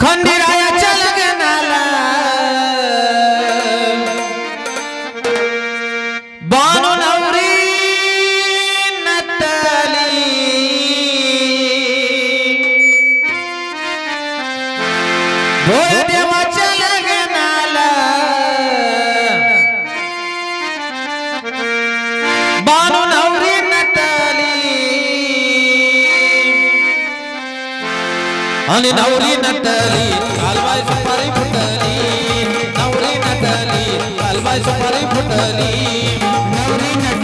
खंडेराया आणि नवरी नटली कालबाई सुपारी फुटली. नवरी नटली कालबाई सुपारी फुटली. नवरी नटली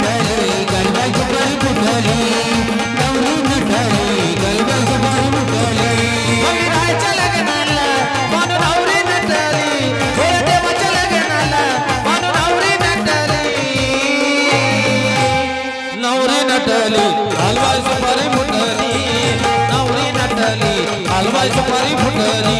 阿里巴巴的。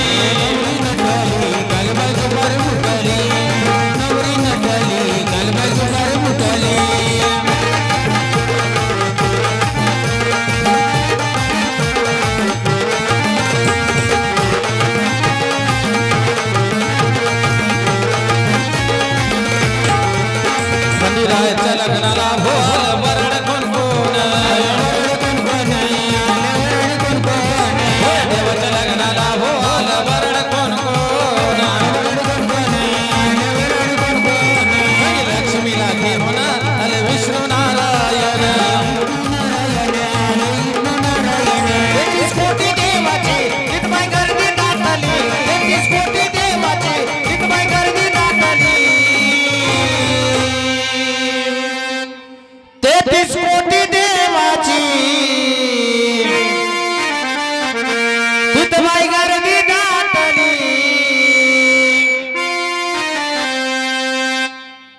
ah, ah.